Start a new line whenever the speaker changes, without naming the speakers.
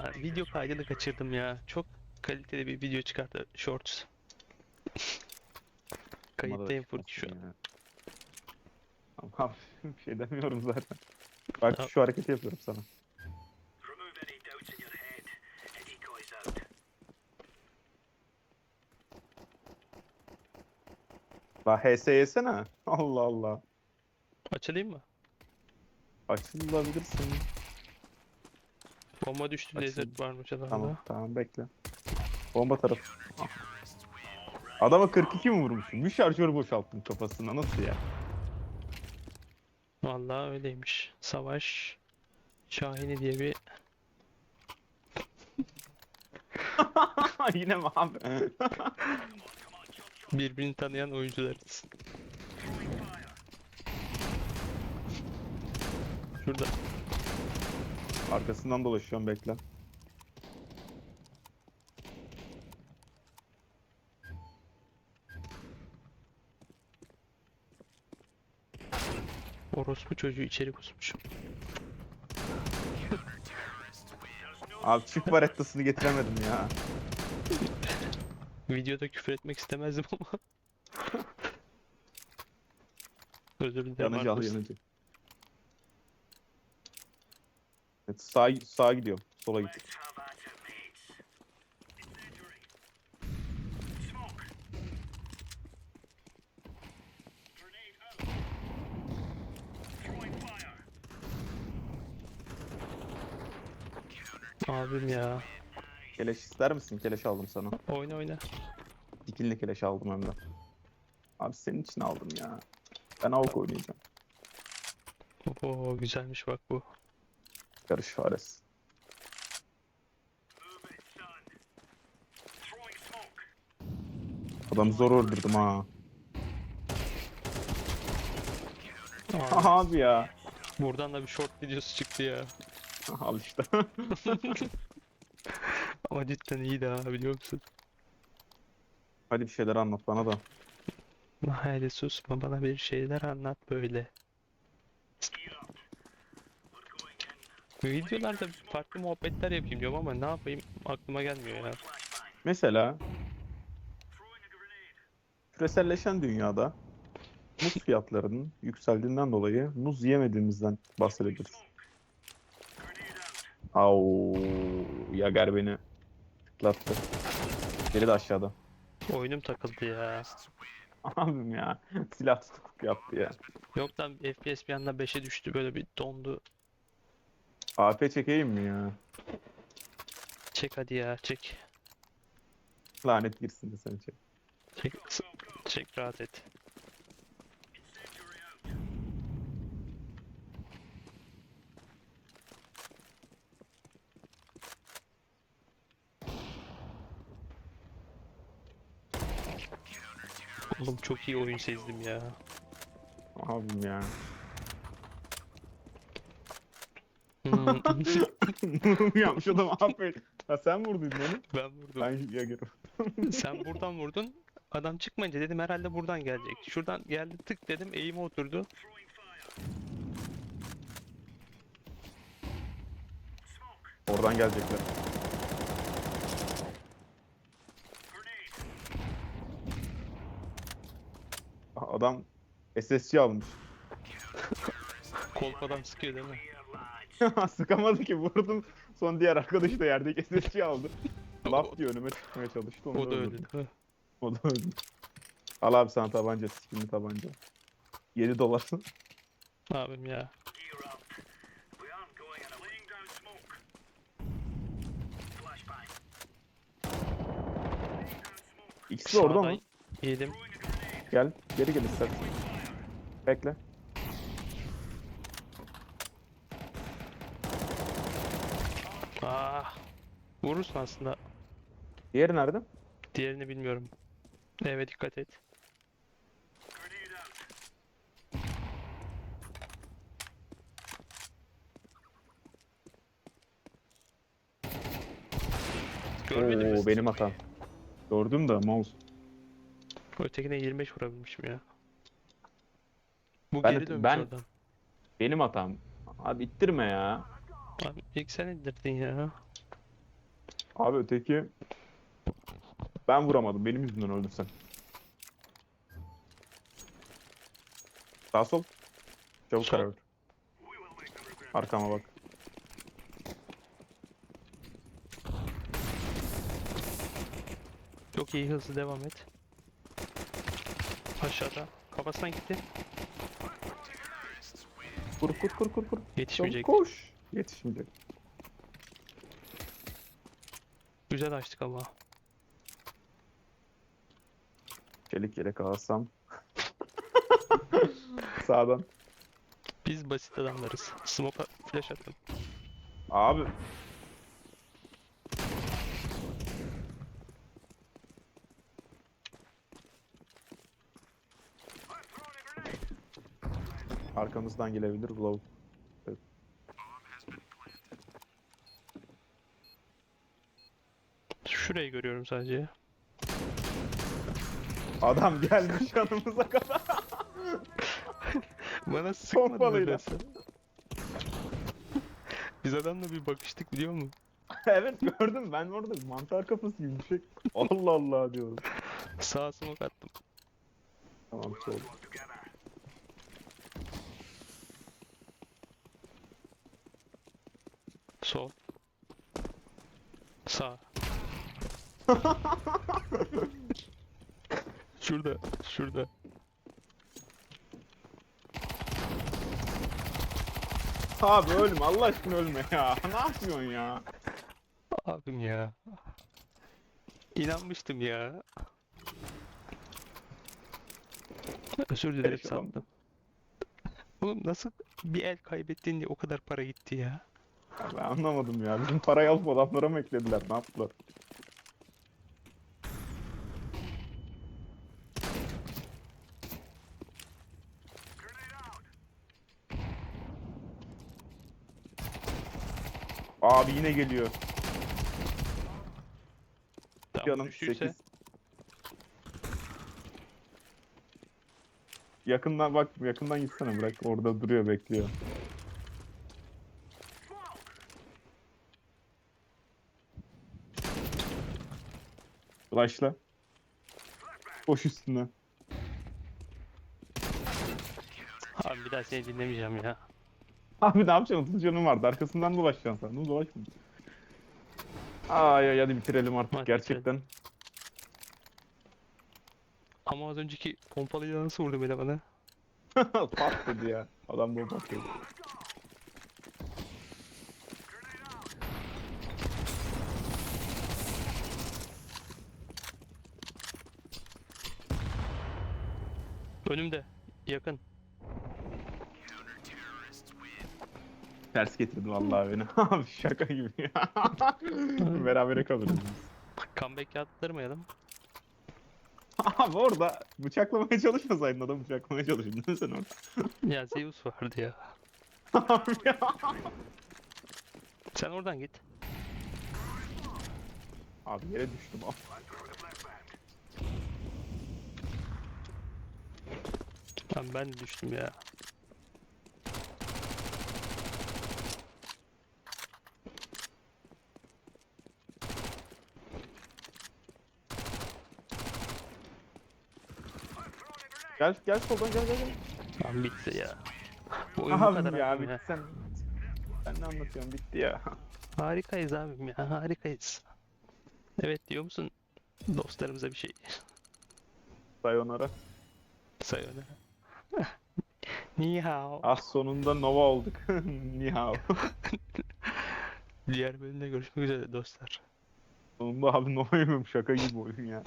Lan video kaydını kaçırdım ya. Çok kaliteli bir video çıkarttı Shorts. Kayıttayım Furki şu an.
Tamam bir şey demiyorum zaten. Bak
Tamam.
şu hareketi yapıyorum sana.
Remove any doubts in your head. The decoy's out.
La HS yesene. Allah Allah.
Açılayım mı?
Açılabilirsin.
Bomba düştü
Açıldı.
laser varmış adamda.
Tamam tamam bekle. Bomba tarafı. Adama 42 mi vurmuşum? Bir şarjör boşalttım kafasına nasıl ya?
Vallahi öyleymiş. Savaş Şahini diye bir
Yine mi abi?
birbirini tanıyan oyuncularız. Şurada.
Arkasından dolaşıyorum bekle.
Orospu çocuğu içeri kusmuş.
Abi çift barettasını getiremedim ya.
Videoda küfür etmek istemezdim ama. Özür dilerim.
Yanıcı al yanıcı. Evet, sağ, sağa gidiyorum. Sola git.
Abim ya.
Keleş ister misin? Keleş aldım sana.
Oyna oyna.
Dikilli keleş aldım hem de. Abi senin için aldım ya. Ben AWP oynayacağım.
Oo güzelmiş bak bu.
Yarış faresi. Adamı zor öldürdüm ha.
Abi,
Abi ya.
buradan da bir short videosu çıktı ya.
Al işte.
Ama cidden iyiydi ha biliyor musun?
Hadi bir şeyler anlat bana da.
Haydi susma bana bir şeyler anlat böyle. Videolarda farklı muhabbetler yapayım diyorum ama ne yapayım aklıma gelmiyor ya.
Mesela küreselleşen dünyada muz fiyatlarının yükseldiğinden dolayı muz yemediğimizden bahsedebiliriz. Au, Yager beni tıklattı. Biri de aşağıda.
Oyunum takıldı ya.
Abim ya. Silah tutukluk yaptı ya.
Yok lan FPS bir anda 5'e düştü böyle bir dondu.
AP çekeyim mi ya?
Çek hadi ya çek.
Lanet girsin de sen çek.
Çek, çek rahat et. Oğlum çok iyi oyun sezdim ya.
Abim ya. Yapmış adam AP. Ha sen vurduydun onu.
ben vurdum.
Ben Yager'im.
Sen buradan vurdun. Adam çıkmayınca dedim herhalde buradan gelecek. Şuradan geldi tık dedim eğime oturdu.
Oradan gelecekler. Adam SSC almış.
Kolpadan sıkıyor değil mi?
Sıkamadı ki vurdum. Son diğer arkadaş da yerdeki SSC aldı. Laf diye önüme çıkmaya çalıştı. Onu
O da öldü?
O da öldü. Al abi sana tabanca, skinli tabanca. 7 dolar.
Abim ya.
İkisi de orada mı?
Yedim.
Gel, geri gel istersen. Bekle.
Vurursun aslında.
Diğeri nerede?
Diğerini bilmiyorum. Eve dikkat et. Mi?
Oo benim hatam. Gördüm de mouse.
Ötekine 25 vurabilmişim ya. Bu
Ben-
geri dönmüş
ben-
oradan.
Benim hatam. Abi ittirme ya.
Abi ilk sen indirdin ya.
Abi öteki ben vuramadım. Benim yüzümden öldün sen. Sağ sol. Çabuk
Sol.
karar. Arkama bak.
Çok iyi hızlı devam et. Aşağıda. Kafasından gitti.
Kur kur kur kur kur. Çabuk
Yetişmeyecek.
koş. Yetişmeyecek.
Güzel açtık ama.
Çelik yelek alsam. Sağdan.
Biz basit adamlarız. Smoke'a flash attım.
Abi. Arkamızdan gelebilir Blow.
Şurayı görüyorum sadece.
Adam gelmiş yanımıza kadar.
Bana sıkmadı nedense. Biz adamla bir bakıştık biliyor musun?
evet gördüm ben orada mantar kafası gibi bir şey. Allah Allah diyorum.
Sağa smoke attım.
Tamam sol.
Sol. Sağ. Şurada, şurada.
Abi ölme Allah aşkına ölme ya. Ne yapıyorsun ya?
Abim ya. İnanmıştım ya. Özür dilerim sandım. Oğlum nasıl bir el kaybettin diye o kadar para gitti ya.
Ya Ben anlamadım ya. Bizim parayı alıp adamlara mı eklediler? Ne yaptılar? Abi yine geliyor.
Tamam
Canım
düştüyse
8. Yakından bak, yakından gitsene bırak. Orada duruyor, bekliyor. Flashla. Koş üstüne.
abi bir daha seni dinlemeyeceğim ya.
Abi ne yapacaksın? 30 canım vardı. Arkasından dolaşacaksın sandım. Dolaşma. Ay ay hadi bitirelim artık
Hadi
gerçekten.
Ama az önceki pompalıyla nasıl vurdu böyle bana?
Pat dedi ya. Adam bomba atıyor.
Önümde. Yakın.
Ters getirdi vallahi beni. Abi şaka gibi ya. Berabere kalırız biz.
Comeback yaptırmayalım.
Abi orada bıçaklamaya çalışmasaydın adam bıçaklamaya çalışıyordun değil mi sen orada?
Ya Zeus vardı ya.
Abi ya.
Sen oradan git.
Abi yere düştüm. Ah.
Lan ben de düştüm ya.
Gel gel soldan gel gel gel.
Lan bitti ya. Bu oyun bu kadar
Abi ya bitti sen. Sen ne anlatıyorsun bitti ya.
Harikayız abim ya harikayız. Evet diyor musun? Dostlarımıza bir şey.
Sayonara.
Sayın. Ni hao.
Az sonunda Nova olduk. Ni hao.
Diğer bölümde görüşmek üzere dostlar.
Sonunda abi Nova yemiyorum şaka gibi oyun ya.